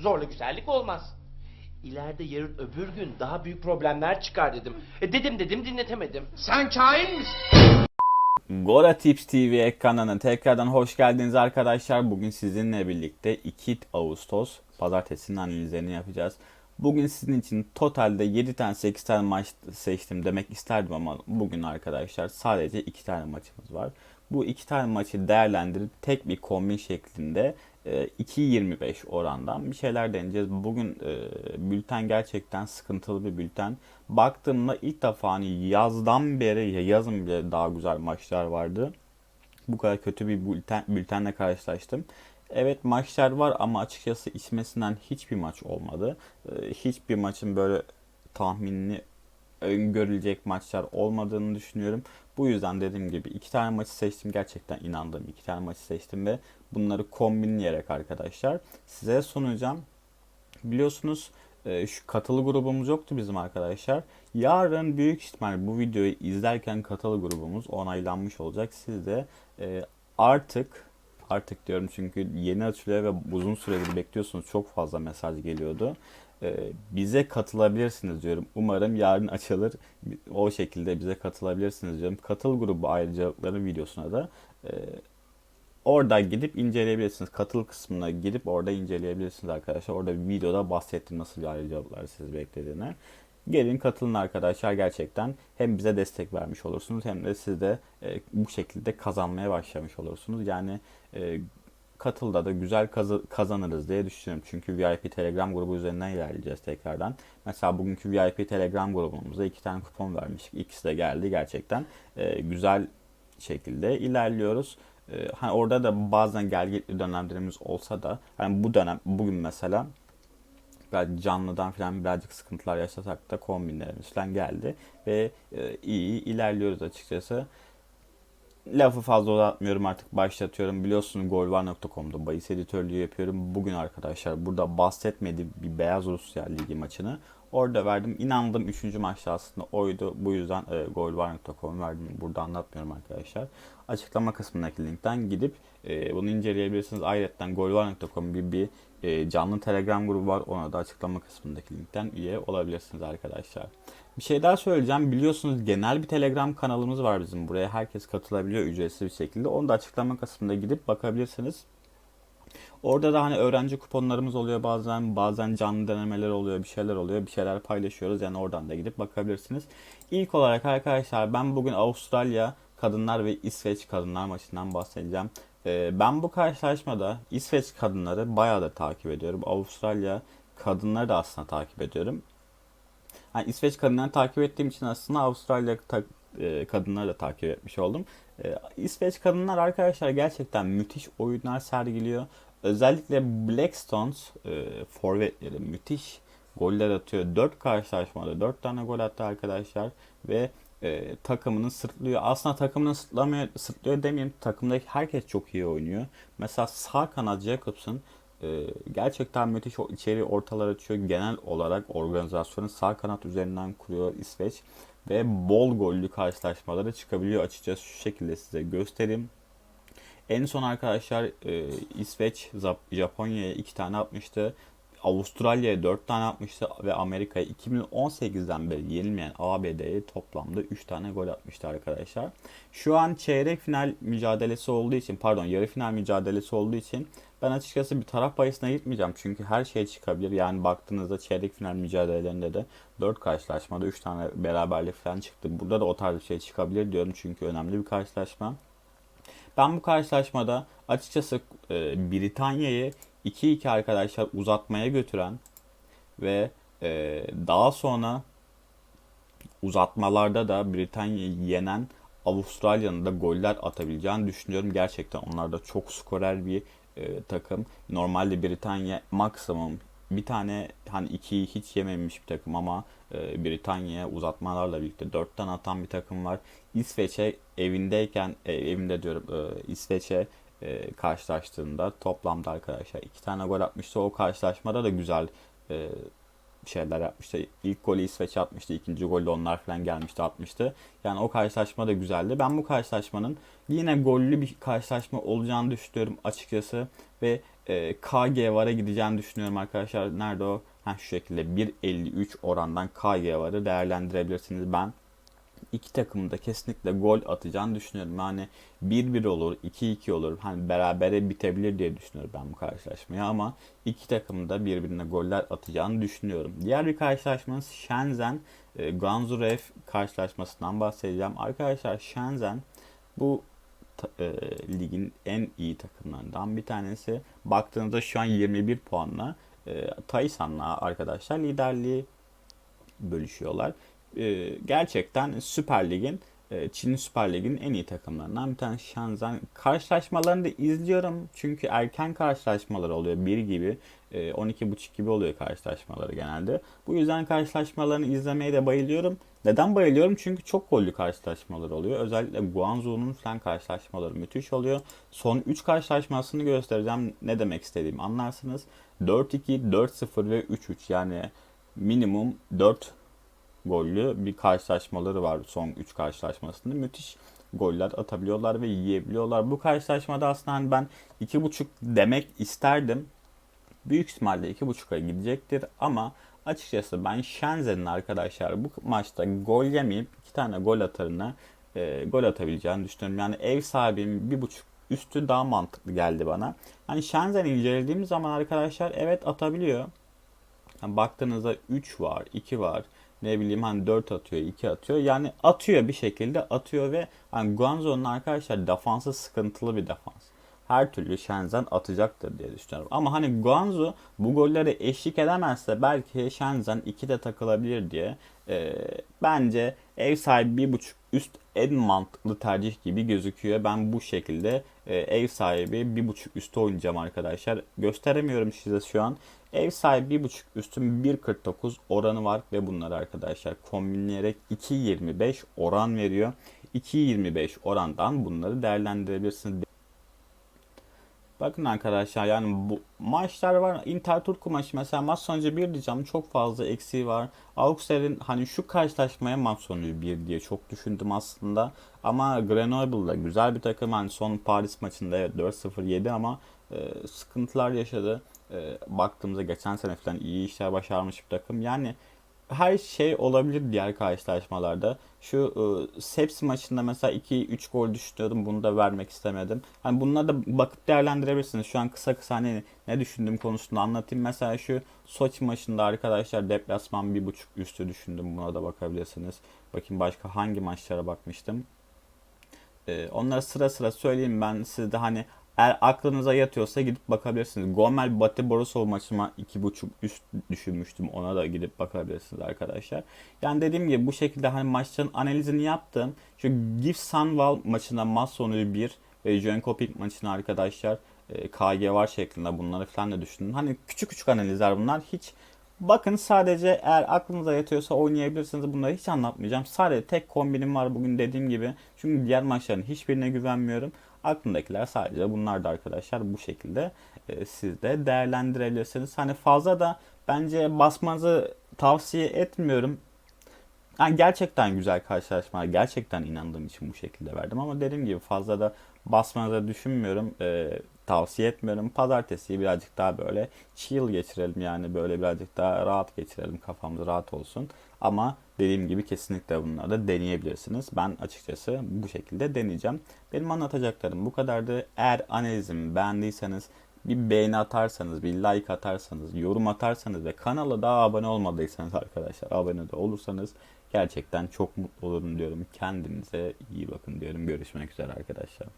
Zorla güzellik olmaz. İleride yarın öbür gün daha büyük problemler çıkar dedim. E dedim dedim dinletemedim. Sen kain misin? Gora Tips TV ekranına tekrardan hoş geldiniz arkadaşlar. Bugün sizinle birlikte 2 Ağustos pazartesinin analizlerini yapacağız. Bugün sizin için totalde 7 tane 8 tane maç seçtim demek isterdim ama bugün arkadaşlar sadece 2 tane maçımız var. Bu 2 tane maçı değerlendirip tek bir kombin şeklinde 2.25 orandan bir şeyler deneyeceğiz. Bugün e, bülten gerçekten sıkıntılı bir bülten. Baktığımda ilk defa hani yazdan beri ya yazın bile daha güzel maçlar vardı. Bu kadar kötü bir bülten, bültenle karşılaştım. Evet maçlar var ama açıkçası içmesinden hiçbir maç olmadı. Ee, Hiçbir maçın böyle tahminini öngörülecek maçlar olmadığını düşünüyorum. Bu yüzden dediğim gibi iki tane maçı seçtim. Gerçekten inandığım iki tane maçı seçtim ve bunları kombinleyerek arkadaşlar size sunacağım. Biliyorsunuz e, şu katılı grubumuz yoktu bizim arkadaşlar. Yarın büyük ihtimal bu videoyu izlerken katılı grubumuz onaylanmış olacak. Siz de e, artık artık diyorum çünkü yeni açılıyor ve uzun süredir bekliyorsunuz. Çok fazla mesaj geliyordu. E, bize katılabilirsiniz diyorum. Umarım yarın açılır. O şekilde bize katılabilirsiniz diyorum. Katıl grubu ayrıcalıkları videosuna da e, Orada gidip inceleyebilirsiniz. Katıl kısmına gidip orada inceleyebilirsiniz arkadaşlar. Orada bir videoda bahsettim nasıl bir ayrıcalıklar sizi beklediğini. Gelin katılın arkadaşlar gerçekten hem bize destek vermiş olursunuz hem de siz de e, bu şekilde kazanmaya başlamış olursunuz. Yani e, katılda da güzel kazanırız diye düşünüyorum. Çünkü VIP Telegram grubu üzerinden ilerleyeceğiz tekrardan. Mesela bugünkü VIP Telegram grubumuzda iki tane kupon vermiştik. İkisi de geldi gerçekten. e, güzel şekilde ilerliyoruz. Ee, hani orada da bazen gelgitli dönemlerimiz olsa da hani bu dönem bugün mesela biraz canlıdan falan birazcık sıkıntılar yaşasak da kombinlerimiz falan geldi ve e, iyi ilerliyoruz açıkçası. Lafı fazla uzatmıyorum artık başlatıyorum. Biliyorsunuz golvar.com'da bahis editörlüğü yapıyorum. Bugün arkadaşlar burada bahsetmediğim bir Beyaz Rusya Ligi maçını orada verdim. İnandım 3. maçta aslında oydu. Bu yüzden e, golvar.com verdim. Burada anlatmıyorum arkadaşlar. Açıklama kısmındaki linkten gidip e, bunu inceleyebilirsiniz. Ayrıca golvar.com gibi bir e, canlı telegram grubu var. Ona da açıklama kısmındaki linkten üye olabilirsiniz arkadaşlar. Bir şey daha söyleyeceğim. Biliyorsunuz genel bir Telegram kanalımız var bizim buraya. Herkes katılabiliyor ücretsiz bir şekilde. Onu da açıklama kısmında gidip bakabilirsiniz. Orada da hani öğrenci kuponlarımız oluyor bazen, bazen canlı denemeler oluyor, bir şeyler oluyor, bir şeyler paylaşıyoruz. Yani oradan da gidip bakabilirsiniz. İlk olarak arkadaşlar ben bugün Avustralya kadınlar ve İsveç kadınlar maçından bahsedeceğim. Ee, ben bu karşılaşmada İsveç kadınları bayağı da takip ediyorum. Avustralya kadınları da aslında takip ediyorum. Yani İsveç kadınlarını takip ettiğim için aslında Avustralya ta- e, kadınları da takip etmiş oldum. E, İsveç kadınlar arkadaşlar gerçekten müthiş oyunlar sergiliyor. Özellikle Blackstones e, forvetleri müthiş goller atıyor. 4 karşılaşmada 4 tane gol attı arkadaşlar ve e, takımını sırtlıyor. Aslında takımını sırtlamıyor, sırtlıyor demeyeyim. Takımdaki herkes çok iyi oynuyor. Mesela sağ kanat Jacobs'un e, gerçekten müthiş o içeri ortalar açıyor. Genel olarak organizasyonu sağ kanat üzerinden kuruyor İsveç. Ve bol gollü karşılaşmaları çıkabiliyor. Açıkçası şu şekilde size göstereyim. En son arkadaşlar e, İsveç Japonya'ya 2 tane atmıştı. Avustralya'ya 4 tane atmıştı ve Amerika'ya 2018'den beri yenilmeyen ABD'ye toplamda 3 tane gol atmıştı arkadaşlar. Şu an çeyrek final mücadelesi olduğu için pardon yarı final mücadelesi olduğu için ben açıkçası bir taraf bahisine gitmeyeceğim. Çünkü her şey çıkabilir. Yani baktığınızda çeyrek final mücadelelerinde de 4 karşılaşmada 3 tane beraberlik falan çıktı. Burada da o tarz bir şey çıkabilir diyorum. Çünkü önemli bir karşılaşma. Ben bu karşılaşmada açıkçası e, Britanya'yı 2-2 arkadaşlar uzatmaya götüren ve e, daha sonra uzatmalarda da Britanya'yı yenen Avustralya'nın da goller atabileceğini düşünüyorum. Gerçekten onlar da çok skorer bir e, takım. Normalde Britanya maksimum bir tane hani ikiyi hiç yememiş bir takım ama e, Britanya'ya uzatmalarla birlikte 4 tane atan bir takım var. İsveç'e evindeyken e, evinde diyorum e, İsveç'e e, karşılaştığında toplamda arkadaşlar iki tane gol atmıştı. O karşılaşmada da güzel e, şeyler yapmıştı. İlk golü İsveç atmıştı. ikinci golü onlar falan gelmişti atmıştı. Yani o karşılaşma da güzeldi. Ben bu karşılaşmanın yine gollü bir karşılaşma olacağını düşünüyorum açıkçası. Ve e, KG VAR'a gideceğini düşünüyorum arkadaşlar. Nerede o? Ha şu şekilde 1.53 orandan KG VAR'ı değerlendirebilirsiniz. Ben iki takımın da kesinlikle gol atacağını düşünüyorum. Yani 1-1 olur, 2-2 olur. Hani berabere bitebilir diye düşünüyorum ben bu karşılaşmayı ama iki takımın da birbirine goller atacağını düşünüyorum. Diğer bir karşılaşmamız Shenzhen e, Guangzhou karşılaşmasından bahsedeceğim. Arkadaşlar Shenzhen bu e, ligin en iyi takımlarından bir tanesi. Baktığınızda şu an 21 puanla e, Taysan'la arkadaşlar liderliği bölüşüyorlar. E, gerçekten Süper Lig'in e, Çin Süper Lig'in en iyi takımlarından bir tanesi Shenzhen. Karşılaşmalarını da izliyorum çünkü erken karşılaşmalar oluyor. Bir gibi e, 12.30 gibi oluyor karşılaşmaları genelde. Bu yüzden karşılaşmalarını izlemeye de bayılıyorum. Neden bayılıyorum? Çünkü çok gollü karşılaşmalar oluyor. Özellikle Guangzhou'nun falan karşılaşmaları müthiş oluyor. Son 3 karşılaşmasını göstereceğim. Ne demek istediğimi anlarsınız. 4-2, 4-0 ve 3-3 yani minimum 4 gollü bir karşılaşmaları var son 3 karşılaşmasında. Müthiş goller atabiliyorlar ve yiyebiliyorlar. Bu karşılaşmada aslında hani ben 2.5 demek isterdim. Büyük ihtimalle 2.5'a gidecektir ama açıkçası ben Shenzhen'in arkadaşlar bu maçta gol yemeyip 2 tane gol atarına e, gol atabileceğini düşünüyorum. Yani ev sahibinin 1.5 üstü daha mantıklı geldi bana. Hani Shenzhen'i incelediğim zaman arkadaşlar evet atabiliyor. Yani baktığınızda 3 var, 2 var. Ne bileyim hani 4 atıyor, 2 atıyor. Yani atıyor bir şekilde atıyor ve hani Guangzhou'nun arkadaşlar defansı sıkıntılı bir defans. Her türlü Shenzhen atacaktır diye düşünüyorum. Ama hani Guangzhou bu golleri eşlik edemezse belki Shenzhen 2'de takılabilir diye e, bence ev sahibi 1.5 üst en mantıklı tercih gibi gözüküyor. Ben bu şekilde e, ev sahibi 1.5 üstü oynayacağım arkadaşlar. Gösteremiyorum size şu an. Ev sahibi 1.5 üstün 1.49 oranı var ve bunları arkadaşlar kombinleyerek 2.25 oran veriyor. 2.25 orandan bunları değerlendirebilirsiniz. Bakın arkadaşlar yani bu maçlar var. Inter Turku maçı mesela maç sonucu 1 diyeceğim. Çok fazla eksiği var. Auxerre'in hani şu karşılaşmaya maç sonucu 1 diye çok düşündüm aslında. Ama Grenoble'da güzel bir takım. Hani son Paris maçında evet 4-0 yedi ama e, sıkıntılar yaşadı. E, baktığımızda geçen sene falan iyi işler başarmış bir takım. Yani her şey olabilir diğer karşılaşmalarda. Şu e, Seps maçında mesela 2-3 gol düşünüyordum. Bunu da vermek istemedim. Hani bunları da bakıp değerlendirebilirsiniz. Şu an kısa kısa hani ne düşündüğüm konusunda anlatayım. Mesela şu Soçi maçında arkadaşlar deplasman 1.5 üstü düşündüm. Buna da bakabilirsiniz. Bakayım başka hangi maçlara bakmıştım. E, onları sıra sıra söyleyeyim ben sizde hani eğer aklınıza yatıyorsa gidip bakabilirsiniz. Gomel Batı Borisov maçıma 2.5 üst düşünmüştüm. Ona da gidip bakabilirsiniz arkadaşlar. Yani dediğim gibi bu şekilde hani maçların analizini yaptım. Şu GIF Sunwall maçına maç sonu 1 ve Jönköping maçına arkadaşlar e, KG var şeklinde bunları falan da düşündüm. Hani küçük küçük analizler bunlar. Hiç Bakın sadece eğer aklınıza yatıyorsa oynayabilirsiniz. Bunları hiç anlatmayacağım. Sadece tek kombinim var bugün dediğim gibi. Çünkü diğer maçların hiçbirine güvenmiyorum. Aklımdakiler sadece bunlar da arkadaşlar bu şekilde e, siz de değerlendirebilirsiniz. Hani fazla da bence basmanızı tavsiye etmiyorum. Yani gerçekten güzel karşılaşmalar. Gerçekten inandığım için bu şekilde verdim. Ama dediğim gibi fazla da basmanızı düşünmüyorum. E, tavsiye etmiyorum. Pazartesiyi birazcık daha böyle chill geçirelim. Yani böyle birazcık daha rahat geçirelim. Kafamız rahat olsun. Ama dediğim gibi kesinlikle bunları da deneyebilirsiniz. Ben açıkçası bu şekilde deneyeceğim. Benim anlatacaklarım bu kadardı. Eğer analizimi beğendiyseniz bir beğeni atarsanız, bir like atarsanız, yorum atarsanız ve kanala daha abone olmadıysanız arkadaşlar abone de olursanız gerçekten çok mutlu olurum diyorum. Kendinize iyi bakın diyorum. Görüşmek üzere arkadaşlar.